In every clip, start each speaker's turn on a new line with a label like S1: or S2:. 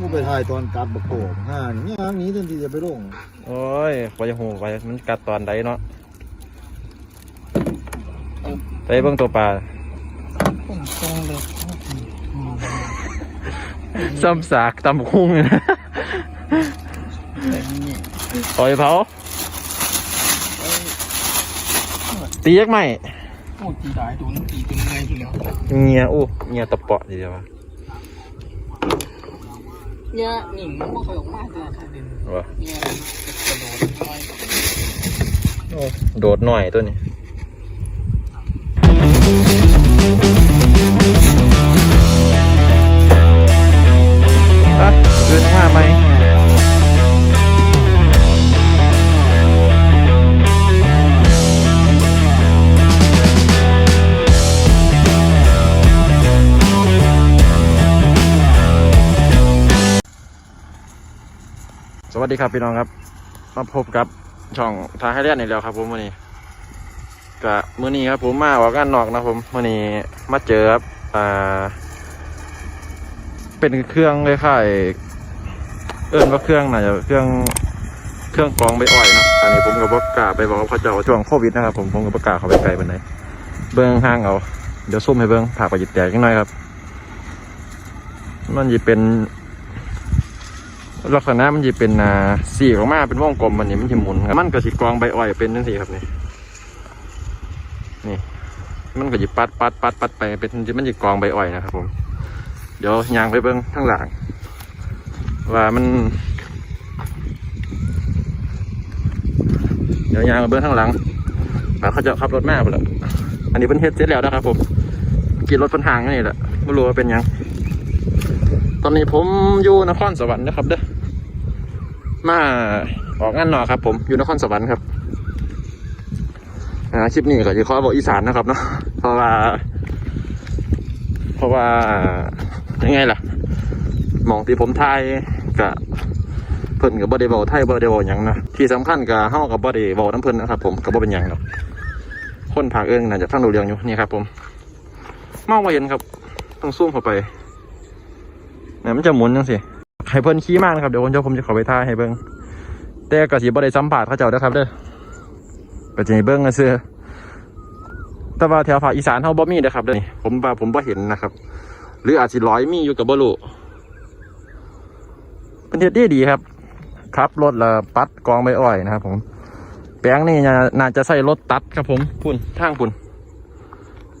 S1: กูไปถ่ายตอนกลับบักโป่งห้านี่ย่างนี้ทันทีจะไปลง
S2: โอ้ยปล่อยหูไปมันกัดตอนใดเนาะไปเบิ่งตัวปลา
S3: ผมตรงเลย
S2: ซ้ำสากตำคุ้งเลยนะ
S3: แบบนี้
S2: ปล่อยเผาตียักไหม
S3: โอ้ตีได้ตัวนึงตีเป็นไงทีเดียว
S2: เงียอู้เงียตะเปาะทีเดียววะ
S3: เนี่ยหนิงมันไม่เคยออกมาเลยค่ะเด่น
S2: วะ
S3: เนี่ยกระโดดไป
S2: โอ้โดดหน่อยตัวนี้อะเดินมาไหม วัสดีครับพี่น้องครับ มาพบกับช่องทางให้เรียนอีกแล้วครับ ผมวันนี้กะมื้อนี้ครับ ผมมาออกกันนอกนะผมมื้อนี้มาเจอครับอ่าเป็นเครื่องคล้ายๆเอิ้นว่าเครื่องน่าจะเครื่องเครื่องกรองใบอ้อยเนาะอันนี้ผมกับบอกกล้าไปบอกเขาเจ้าช่วงโควิดนะครับผมผมกับประกล้าเขาไปไกลปานไหนเบิ้องห้างเอาเดี๋ยวซุ่มให้เบิ้องผ่าไปหยิบแตกนิดหน่อยครับ มันจะเป็น ลักษณะมันจะเป็นอ่าสีออกมาเป็นวงกลมมันนี่มันจะหมุนครับมันก็สิกรองใบอ้อยเป็นนั่นสิครับนี่นี่ มันก็จะปัดปัดปัดปัดไปเป็นมันจะกรองใบอ้อยนะครับผมเดี๋ยวยางไปเบิ้งข้างหลังว่ามัน เดี๋ยวยางไปเบิ้งข้างหลังแล้วเขาจะขับรถแมาไปแล้วอันนี้เป็นเฮ็ดเสร็จแล้วนะครับผมกินรถเป็นทางนี่แหละไม่รู้ว่าเป็นยัง ตอนนี้ผมอยู่นครสวรรค์นะครับเด้อมาออกงานหนอครับ ผมอยู่นครสวรรค์ครับอ่าคลิปนี้ก็จะขอบอกอีสานนะครับเนาะเพราะว่า เพราะว่ายังไงล่ะมองที่ผมทายกับเพิ่นกับบอดี้บอลไทยบอดี้บอลหยังนะที่สำคัญกับเฮากับบอดี้บอลน้ำเพิ่นนะครับ ผมกับบ่เป็นหยังหรอกคนผากเอิงน่าจะฟังดูเรื่องอยู่นี่ครับ ผมมองมาเห็นครับต้องซูมเข้าไป นี่มันจะหมุนจังสิให้เพิ่นขี้มากนะครับ เดี๋ยวผมจะผมจะขอไปท่าให้เบิ้งแต่กระสีบ่ได้สัมผัสเขาเจ้าเด้ครับเด้อก็จะให้เบิ้งกันเสื้อแต่ว่าแถวภาคอีสานเฮาบ่มีเด้ครับเด้อผมว่าผมบ่เห็นนะครับ หรืออาจสิร้อยมีอยู่กับบ่รู้เป็นเฮ็ดดีดีครับครับรถละปัดกองใบอ้อยนะครับ ผม แปลงนี่น่าจะใส่รถตัดครับผมพุ่นทางพุ่น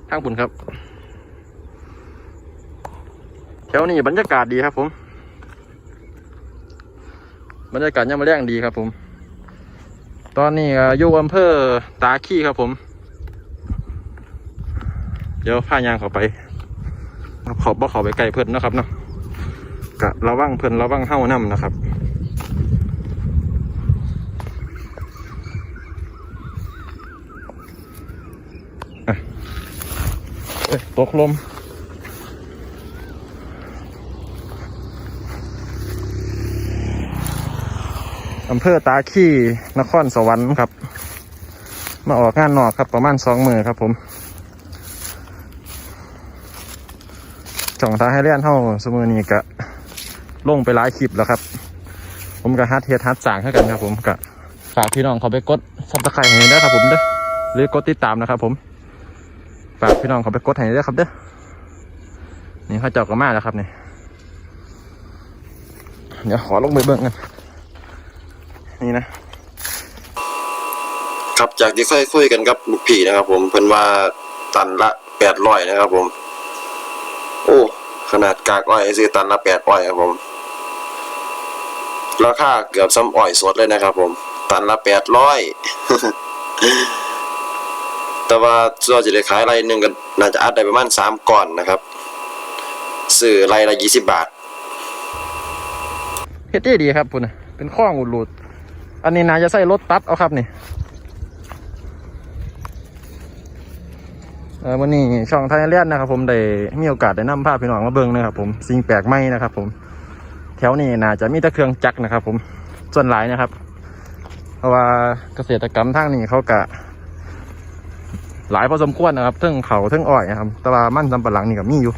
S2: ทางพุ่นครับ ถวนี้บรรยากาศดีครับผม บรรยากาศยังมาแรงดีครับผม ตอนนี้อยู่อำเภอตาขี้ครับผม เดี๋ยวพายางเข้าไปขอบบ่เขาไปไกลเพิ่นนะครับเนาะกะระวังเพิ่นระวังเฮ้านํนะครับเอ้ยตกลม อำเภอตาขี้นครสวรรค์ครับ มาออกงานนอกครับประมาณสองมือครับผมจ่องทางให้เลี่ยนเท่าสมือนี้กะลงไปหลายคลิปแล้วครับ ผมกับฮัทเทียฮัทสางให้กันครับ ผมกะฝากพี่น้องเขาไปกดซับสไครต์ให้ได้ครับผมเด้อหรือกดติดตามนะครับ ผมฝากพี่น้องเขาไปกดให้ได้ครับเด้อนี่เขาเจ้าก็มาแล้วครับนี่เดี๋ยวขอลงไปเบิ่งกัน นี่นะ
S4: ครับจากที่ค่อยคุยกันกับลูกพี่นะครับ ผมเพิ่นว่าตันละแปดร้อยนะครับ ผม โอ้ขนาดกากอ้อยซื้อตันละแปดร้อยครับผมราคาเกือบซ้ำอ้อยสดเลยนะครับ ผม ตันละแปดร้อยแต่ว่าเราจะได้ขายไรหนึ่งก็น่าจะอัดได้ประมาณสามก่อนนะครับซื้อไรละยี่สิบบาท
S2: เฮ็ดได้ดีครับคุณน่ะเป็นข้องอุดหลุด อันนี้นาจะใส่รถตัดเอาครับนี่เออวันนี้ช่องไทยเลียนนะครับผมได้มีโอกาสได้นำภาพพี่น้องมาเบิ่งนะครับผมสิ่งแปลกใหม่นะครับผม แถวนี้น่าจะมีต่เครื่องจักรนะครับ ผมส่วนหลายนะครับ เพราะว่าเกษตรกรรมทางนี้เขากะ หลายพอสมควรนะครับทั้งเขาทั้งอ้อยนะครับต่ว่ามั่นสำปะหลังนี่ก็มีอยู่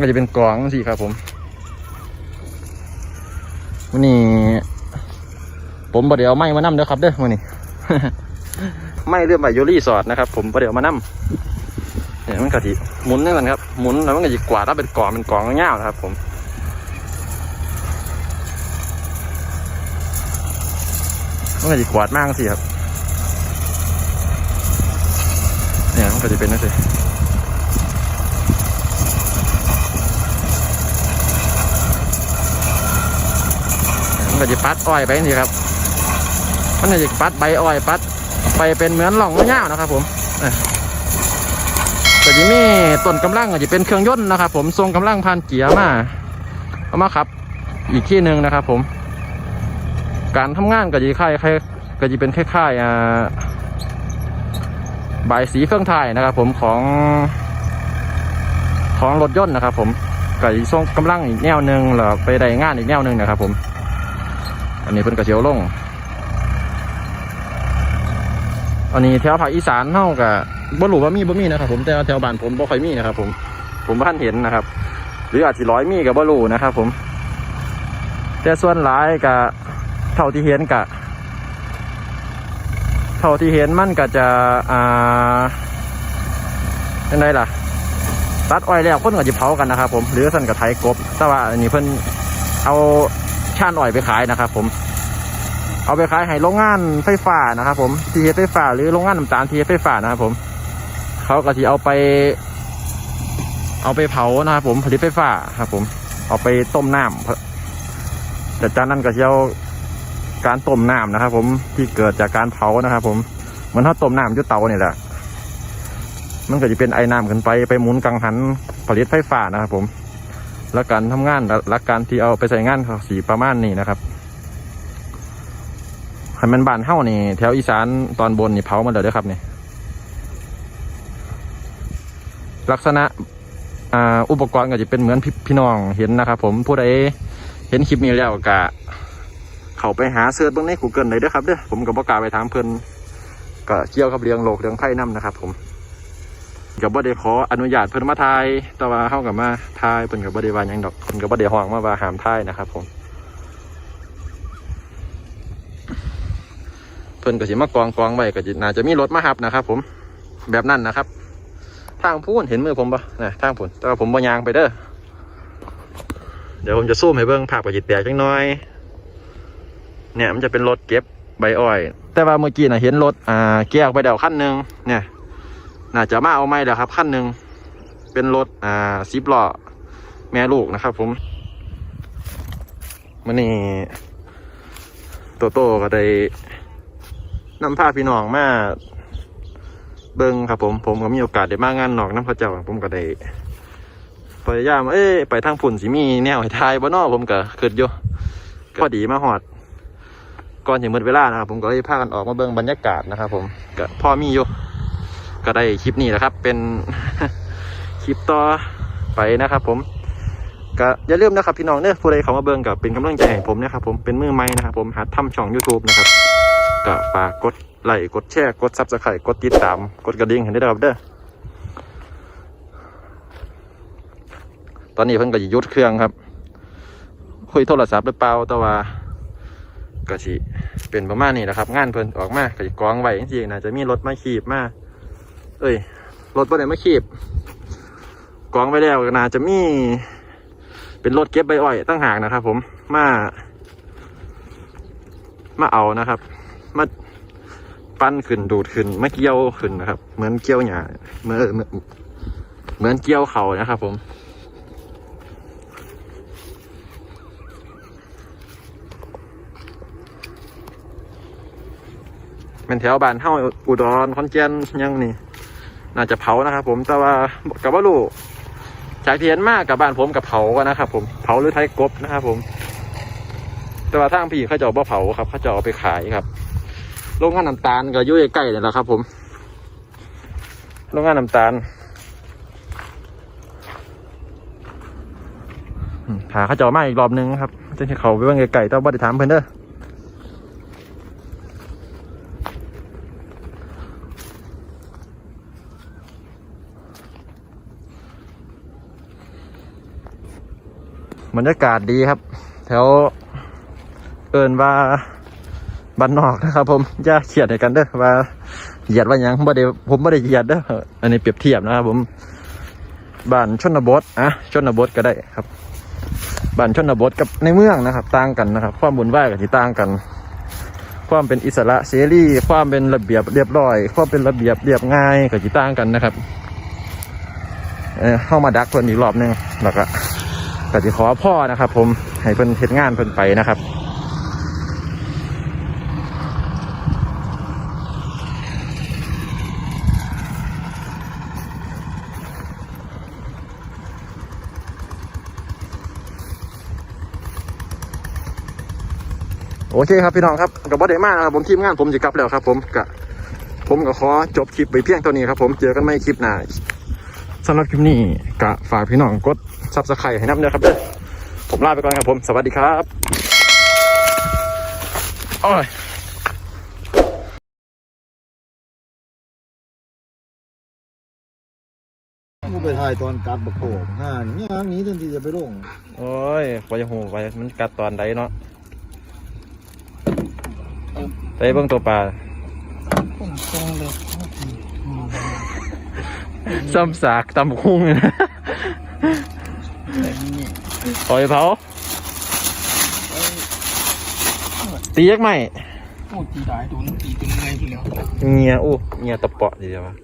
S2: ก็จะเป็นกองสิครับผม วันนี้ ผมบ่เดี๋ยวไม้มานํเด้อครับเด้อวันนี้ ไม่เรื่องใบโยลี่สอดนะครับ ผมบ่เดี๋ยวมานํเนี่ยมันก็สิหมุนนี่กันครับหมุนแล้วมันก็จะกวาดแล้วเป็นกองเป็นกองเงาวๆนะครับ ผมมันก็จะกวาดมากสิครับเนี่ยมันก็จะเป็นนั่นสิ ก็จะปัดอ้อยไปนี่ครับ มันก็จะปัดใบอ้อยปัดไปเป็นเหมือนหล่องเงาวๆนะครับ ผมอะก็จะมีต้นกำลังก็จะเป็นเครื่องยนต์นะครับ ผมทรงกำลังพันเกียร์มาเอามาขับ อีกที่หนึ่งนะครับ ผม การทำงานก็จะคล้ายๆก็จะเป็นคล้ายๆอ่าบสีเครื่องถ่ายนะครับ ผมของของรถยนต์นะครับ ผมก็จะส่งกำลังอีกแนวหนึ่งแล้วไปได้งานอีกแนวหนึ่งนะครับ ผม อันนี้เพิ่นกระเจียวลง อันนี้แถวภาคอีสานเท่ากับบ่รู้ว่ามีบ่มีนะครับผมแต่แถวบ้านผมบ่ค่อยมีนะครับ ผม ผมบ่ทันเห็นนะครับ หรืออาจสิร้อยมีกับบ่รู้นะครับ ผม แต่ส่วนหลายกับเท่าที่เห็นกับเท่าที่เห็นมันก็จะอ่าเป็นไงล่ะตัดอ้อยแล้วคนก็จะเผากันนะครับผมหรือสั่นกับไทยกบแต่ว่าอันนี้เพิ่นเอา ชานอ้อยไปขายนะครับ ผมเอาไปขายให้โรงงานไฟฟ้านะครับ ผมทีเฮ็ดไฟฟ้าหรือโรงงานน้ำตาลทีเฮ็ดไฟฟ้านะครับ ผมเขาก็จะเอาไป เอาไปเผานะครับผมผลิตไฟฟ้าครับ ผม เอาไปต้มน้ำแต่จากนั้นก็จะเอาการต้มน้ำนะครับ ผมที่เกิดจากการเผานะครับ ผมเหมือนถ้าต้มน้ำยุเตาเนี่ยแหละมันก็จะเป็นไอ้น้ำขึ้นไปไปหมุนกังหันผลิตไฟฟ้านะครับผม และการทำงานและการที่เอาไปใส่งานเขาสีประมาณนี้นะครับให้มันบานเฮ้านี่แถวอีสานตอนบนนี่เผามาเลยด้อครับนี่ลักษณะอุปกรณ์ก็จะเป็นเหมือนพี่พี่น้องเห็นนะครับ ผมผู้ใดเห็นคลิปนี้แล้วกะเขาไปหาเสื้องใน Google เลยด้อครับเด้อผมกับประกาไปถามเพิ่นก็เกี่ยวกับเรื่องโลกเรื่องไพ่น้ำนะครับ ผม กับบ่ได้ขออนุญาตเพิ่นมาทายแต่ว่าเฮากับมาทายเพิ่นกับบ่ได้ว่าหยังดอกเพิ่นกับบ่ได้ห้องมาว่าห้ามทายนะครับ ผม เพิ่นก็สิมากองกองไว้ก็สิน่าจะมีรถมารับนะครับ ผมแบบนั้นนะครับ ทางพูนเห็นมือผมปะนะทางพูนแต่ว่าผมบ่ยางไปเด้อเดี๋ยวผมจะซูมให้เบิ้งภาพกับจิตแตกจังน้อย เนี่ยมันจะเป็นรถเก็บใบอ้อย แต่ว่าเมื่อกี้นะเห็นรถอ่าแก้วไปเดวขั้นหนึ่งเนี่ย น่าจะมาเอาไม่แล้วครับขั้นหนึ่งเป็นรถอ่าซิปล้อแม่ลูกนะครับ ผมมันนี่โตโต้ก็ได้นำพาพี่น้องมาเบิ้งครับ ผมผมก็มีโอกาสได้มางานหนอกน้ำพระเจ้าผมก็ได้พยายามเอ้ยไปทางฝุ่นสิมีแนวให้ทายบ่นอผมก็คิดอยู่ก็พอดีมาหอด ก่อนถึงหมดเวลานะครับ ผมก็เลยพากันออกมาเบิ่งบรรยากาศนะครับ ผมก็พอมีอยู่ ก็ได้คลิปนี้แหละครับ เป็นคลิปต่อไปนะครับ ผมก็อย่าลืมนะครับพี่น้องเนี่ยผู้ใดเขามาเบิ่งกับเป็นกำลังใจให้ผมนะครับผมเป็นมือใหม่นะครับผมหัดทำช่อง YouTube นะครับก็ฝากกดไลค์กดแชร์กดซับสไครต์กดติดตามกดกระดิ่งให้ได้ครับเด้อตอนนี้เพิ่นก็ยุดเครื่องครับ คุยโทรศัพท์หรือเปล่าแต่ว่าก็สิเป็นประมาณนี้แหละครับ งานเพิ่นออกมาก็สิกองไว้จริงๆน่าจะมีรถมาขีบมา เอ้ยรถบ่ได้มาขีบกองไว้แล้วก็น่าจะมี เป็นรถเก็บใบอ้อยตั้งหากนะครับผมมามาเอานะครับ มาปั้นขึ้นดูดขึ้นมาเกี่ยวขึ้นนะครับ เหมือนเกี่ยวหญ้าเหมือนเหมือนเหมือนเกี่ยวเขานะครับ ผมเป็นแถวบ้านเฮาอุดรขอนแก่นยังนี่ น่าจะเผานะครับผมแต่ว่ากับว่าลูกจากที่เห็นมากกับบ้านผมกับเผากันะครับผมเผาหรือไทยกบนะครับผม แต่ว่าทางพี่เขาจะเอาบ่เผาครับเขาจะเอาไปขายครับโรงงานน้ำตาลก็อยู่ใกล้ๆนี่แหละครับ ผมโรงงานน้ำตาลหาเขาจะเอามาอีกรอบนึงครับจะให้เขาไปเบิ่งไกลๆต่ว่าบ่ได้ถามเพิ่นเด้อ บรรยากาศดีครับ แถวเอินว่าบ้านนอกนะครับ ผมอย่าเขียดให้กันเด้อว่าเหยียดว่ายังบ่ได้ผมบ่ได้เหยียดเด้ออันนี้เปรียบเทียบนะครับผมบ้านชนบทอะชนบทก็ได้ครับบ้านชนบทกับในเมืองนะครับ ต่างกันนะครับ ความบุญไหวกับที่ต่างกัน ความเป็นอิสระเสรีความเป็นระเบียบเรียบร้อย ความเป็นระเบียบเรียบง่ายกับที่ต่างกันนะครับ เออเข้ามาดักเพิ่นอีกรอบหนึงแล้วก็ ก็จะขอพ่อนะครับ ผมให้เพิ่นเฮ็ดงานเพิ่นไปนะครับโอเคครับพี่น้องครับกับบอสเดมานะครับผมทีมงานผมจะกลับแล้วครับ ผมกะผมก็ขอจบคลิปไปเพียงเท่านี้ครับ ผมเจอกันไม่คลิปหน้า สำหรับคลิปนี้กะฝากพี่น้องกดซับสไครต์ให้นับเด้อครับเด้อผมลาไปก่อนครับผม สวัสดีครับโอ้ย
S1: กูไปถ่ายตอนกัดบักโตห้านี่ย่างหนี้ทันทีจะไปลง
S2: โอ้ยไปจะหูไปมันกัดตอนใดเนาะไปเบิ่งตัวปลา
S3: ผมตรงเลย
S2: ซ้ำสากตำคุ้งเลยนะ
S3: แต่นี่
S2: ปล่อยเผาตียักไหม
S3: โอ้ตีได้โดนตีจนเมื่อยอยู่แล้ว
S2: เงียอู้เงียตะเปาะดีเดียววะ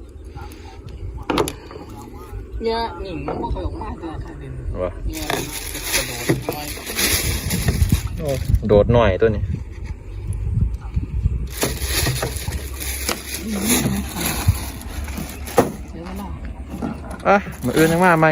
S3: เนี่ยหนิงมันก็เคยออกมาเลยค่ะเด่น
S2: วะ
S3: เนี่ยกระโดดน้อย
S2: โอ้โดดหน่อยตัวนี้
S3: เดี๋ยวมันน่ะ
S2: อะมาอื่นยังมาไหม